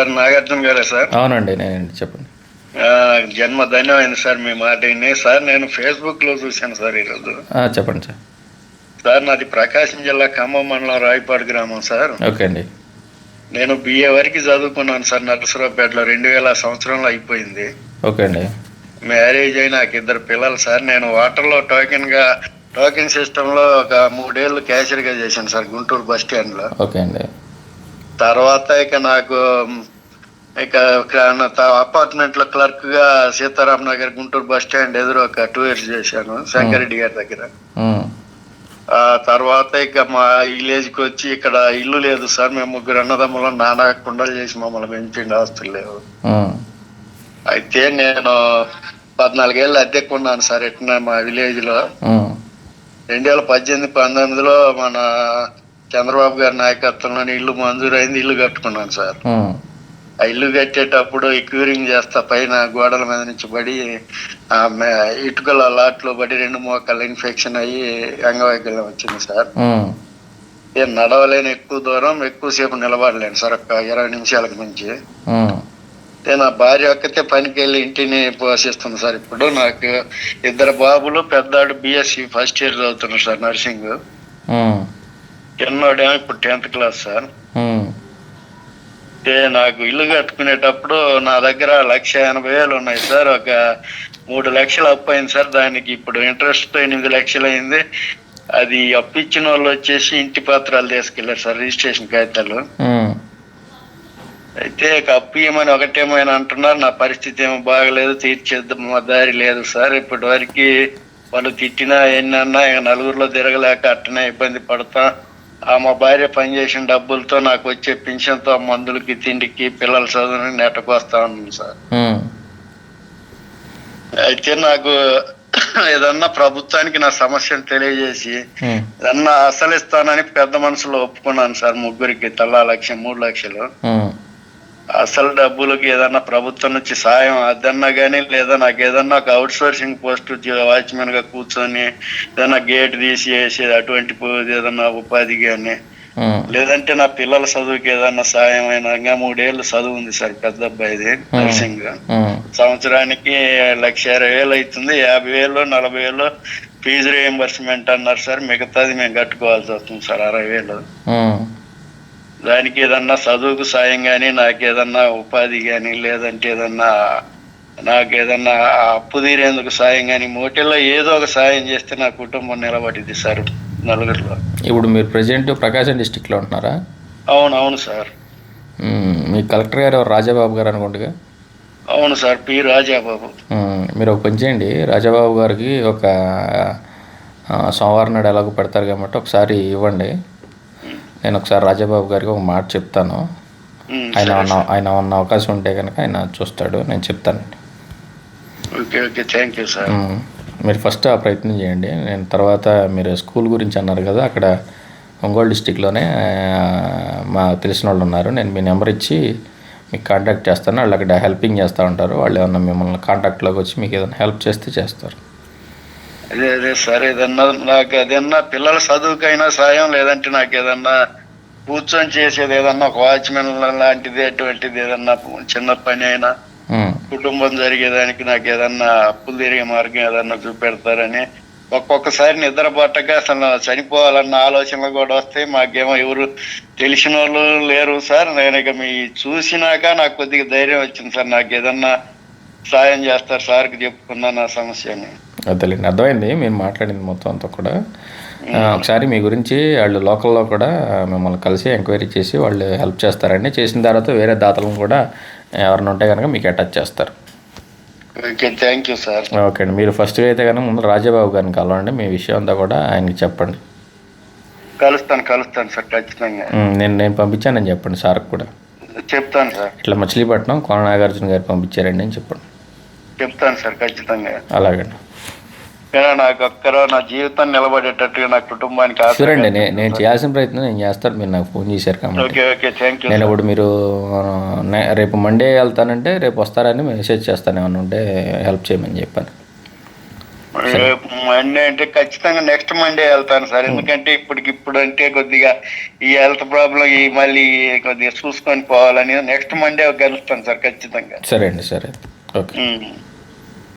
Sir Nagarjuna గారే sir. అవునండి నేనండి చెప్పండి. జన్మ ధన్యమైంది సార్ మీ మాట విని. సార్ నేను ఫేస్బుక్లో చూశాను సార్ ఈరోజు. చెప్పండి సార్. సార్ నాది ప్రకాశం జిల్లా ఖమ్మం మండలం రాయపాడు గ్రామం సార్. ఓకే అండి. నేను బిఏ వరకు చదువుకున్నాను సార్ నరసరావుపేటలో రెండు వేల సంవత్సరంలో అయిపోయింది. ఓకే అండి. మ్యారేజ్ అయి నాకు ఇద్దరు పిల్లలు సార్. నేను వాటర్లో టోకెన్గా టోకెన్ సిస్టమ్లో ఒక మూడేళ్ళు క్యాషియర్గా చేశాను సార్ గుంటూరు బస్ స్టాండ్లో ఓకే అండి. తర్వాత ఇక నాకు ఇక అపార్ట్మెంట్లో క్లర్క్గా సీతారాం నగర్ గుంటూరు బస్ స్టాండ్ ఎదురు ఒక టూ ఇయర్స్ చేశాను శంకరెడ్డి గారి దగ్గర. ఆ. తర్వాత ఇక మా విలేజ్కి వచ్చి ఇక్కడ ఇల్లు లేదు సార్ మేము ముగ్గురు అన్నదమ్ములు నాన్న కుండలు చేసి మమ్మల్ని పెంచిండి ఆస్తులు లేవు. అయితే నేను పద్నాలుగేళ్ళు అద్దెకున్నాను సార్ ఎట్లా మా విలేజ్లో రెండు వేల పద్దెనిమిది పంతొమ్మిదిలో మన చంద్రబాబు గారి నాయకత్వంలో ఇల్లు మంజూరైంది ఇల్లు కట్టుకున్నాను సార్. ఆ. ఇల్లు కట్టేటప్పుడు ఈ క్యూరింగ్ చేస్తా పైన గోడల మీద నుంచి పడి ఇటుకల లాట్లో పడి రెండు మోకాలు ఇన్ఫెక్షన్ అయ్యి అంగవైకల్యం వచ్చింది సార్. నేను నడవలేని ఎక్కువ దూరం ఎక్కువసేపు నిలబడలేను సార్ ఒక ఇరవై నిమిషాలకు మించి. నా భార్య ఒక్కతే పనికి వెళ్ళి ఇంటిని పోషిస్తుంది సార్ ఇప్పుడు. నాకు ఇద్దరు బాబులు పెద్దాడు బిఎస్సి ఫస్ట్ ఇయర్ చదువుతున్నారు సార్ నర్సింగ్ చిన్నోడేమో ఇప్పుడు టెన్త్ క్లాస్ సార్. నాకు ఇల్లు కట్టుకునేటప్పుడు నా దగ్గర లక్ష ఎనభై వేలు ఉన్నాయి సార్. ఒక మూడు లక్షలు అప్పు అయింది సార్. దానికి ఇప్పుడు ఇంట్రెస్ట్తో ఎనిమిది లక్షలు అయింది. అది అప్పు ఇచ్చిన వాళ్ళు వచ్చేసి ఇంటి పత్రాలు తీసుకెళ్ళారు సార్ రిజిస్ట్రేషన్ కాగితాలు. అయితే అప్పు ఇవ్వమని ఒకటేమైనా అంటున్నారు. నా పరిస్థితి ఏమో బాగలేదు. తీర్చేద్దాం మా దారి లేదు సార్. ఇప్పటి వరకు వాళ్ళు తిట్టినా ఎన్నన్నా నలుగురిలో తిరగలేక అట్టనే ఇబ్బంది పడతా. మా భార్య పనిచేసిన డబ్బులతో నాకు వచ్చే పింఛన్తో మందులకి తిండికి పిల్లల చదువుని నెట్టకొస్తా ఉన్నాను సార్. అయితే నాకు ఏదన్నా ప్రభుత్వానికి నా సమస్యను తెలియజేసి ఏదన్నా అసలు ఇస్తానని పెద్ద మనసులో ఒప్పుకున్నాను సార్ ముగ్గురికి తలా లక్ష మూడు లక్షలు. అసలు డబ్బులకి ఏదన్నా ప్రభుత్వం నుంచి సాయం అదన్నా కానీ లేదా నాకు ఏదన్నా ఒక అవుట్ సోర్సింగ్ పోస్ట్ వాచ్మెన్గా కూర్చొని ఏదన్నా గేట్ తీసి వేసేది అటువంటి ఏదన్నా ఉపాధి కానీ లేదంటే నా పిల్లల చదువుకి ఏదన్నా సాయం అయినా మూడేళ్ళు చదువు ఉంది సార్ పెద్ద అబ్బాయిది నర్సింగ్ సంవత్సరానికి లక్ష ఇరవై వేలు అవుతుంది యాభై వేలు నలభై వేలు ఫీజు రియంబర్స్మెంట్ అన్నారు సార్ మిగతాది మేము కట్టుకోవాల్సి వస్తుంది సార్ అరవై వేలు. దానికి ఏదన్నా చదువుకు సాయం కానీ నాకు ఏదన్నా ఉపాధి కానీ లేదంటే ఏదన్నా నాకు ఏదన్నా ఆ అప్పు తీరేందుకు సాయం కానీ మోటిల్లో ఏదో ఒక సాయం చేస్తే నా కుటుంబం నిలబడింది సార్ నలుగురిలో. ఇప్పుడు మీరు ప్రజెంట్ ప్రకాశం డిస్టిక్లో ఉంటున్నారా? అవును అవును సార్ మీ కలెక్టర్ గారు రాజాబాబు గారు అనుకుంటుగా? అవును సార్ పి రాజాబాబు. మీరు ఒక పని చేయండి. రాజాబాబు గారికి ఒక సోమవారం నాడు ఎలాగో పెడతారు కాబట్టి ఒకసారి ఇవ్వండి. నేను ఒకసారి రాజాబాబు గారికి ఒక మాట చెప్తాను. ఆయన ఆయన ఉన్న అవకాశం ఉంటే కనుక ఆయన చూస్తాడు నేను చెప్తాను. Okay okay thank you sir. మీరు ఫస్ట్ ఆ ప్రయత్నం చేయండి. నేను తర్వాత మీరు స్కూల్ గురించి అన్నారు కదా అక్కడ ఒంగోలు డిస్టిక్లోనే మా తెలిసిన వాళ్ళు ఉన్నారు. నేను మీ నెంబర్ ఇచ్చి మీకు కాంటాక్ట్ చేస్తాను. వాళ్ళు అక్కడ హెల్పింగ్ చేస్తూ ఉంటారు. వాళ్ళు ఏమన్నా మిమ్మల్ని కాంటాక్ట్లోకి వచ్చి మీకు ఏదైనా హెల్ప్ చేస్తే చేస్తారు. అదే అదే సార్ ఏదన్నా నాకు అదన్నా పిల్లల చదువుకైనా సాయం లేదంటే నాకు ఏదన్నా కూర్చొని చేసేది ఏదన్నా ఒక వాచ్మెన్ లాంటిది అటువంటిది ఏదన్నా చిన్న పని అయినా కుటుంబం జరిగేదానికి నాకు ఏదన్నా అప్పులు తిరిగే మార్గం ఏదన్నా చూపెడతారని ఒక్కొక్కసారి నిద్ర పట్టక అసలు చనిపోవాలన్న ఆలోచనలు కూడా వస్తాయి. మాకేమో ఎవరు తెలిసిన వాళ్ళు లేరు సార్. నేను ఇక మీ చూసినాక నాకు కొద్దిగా ధైర్యం వచ్చింది సార్. నాకు ఏదన్నా సాయం చేస్తారు సార్కి చెప్పుకున్నా నా సమస్యని అదేలేండి అర్థమైంది. మీరు మాట్లాడింది మొత్తం అంతా కూడా. ఒకసారి మీ గురించి వాళ్ళు లోకల్లో కూడా మిమ్మల్ని కలిసి ఎంక్వైరీ చేసి వాళ్ళు హెల్ప్ చేస్తారండి. చేసిన తర్వాత వేరే దాతలను కూడా ఎవరైనా ఉంటే కనుక మీకు అటాచ్ చేస్తారు. Okay thank you sir. Okay అండి. మీరు ఫస్ట్గా అయితే కనుక ముందు రాజాబాబు గారిని కలవండి. మీ విషయం అంతా కూడా ఆయనకి చెప్పండి. కలుస్తాను కలుస్తాను సార్ ఖచ్చితంగా. నేను నేను పంపించానని చెప్పండి సార్కి కూడా. చెప్తాను సార్. ఇట్లా మచిలీపట్నం కోన నాగార్జున గారు పంపించారండి అని చెప్పండి. చెప్తాను సార్ ఖచ్చితంగా. అలాగండి. కానీ నాకు ఒక్కరో నా జీవితం నిలబడేటట్టుగా నా కుటుంబానికి ఆశ అండి నేను చేయాల్సిన ప్రయత్నం నేను చేస్తాను. మీరు నాకు ఫోన్ చేశారు కాబట్టి. ఓకే ఓకే థ్యాంక్ యూ నేను ఇప్పుడు మీరు నే- రేపు మండే వెళ్తానంటే రేపు వస్తారని మెసేజ్ చేస్తాను. ఏమన్నా ఉంటే హెల్ప్ చేయమని చెప్పాను. రేపు మండే అంటే ఖచ్చితంగా నెక్స్ట్ మండే వెళ్తాను సార్. ఎందుకంటే ఇప్పటికి ఇప్పుడు అంటే కొద్దిగా ఈ హెల్త్ ప్రాబ్లం ఈ మళ్ళీ కొద్దిగా చూసుకొని పోవాలని నెక్స్ట్ మండే కలుస్తాను సార్ ఖచ్చితంగా. సరే అండి సరే. ఓకే. ఉమ్.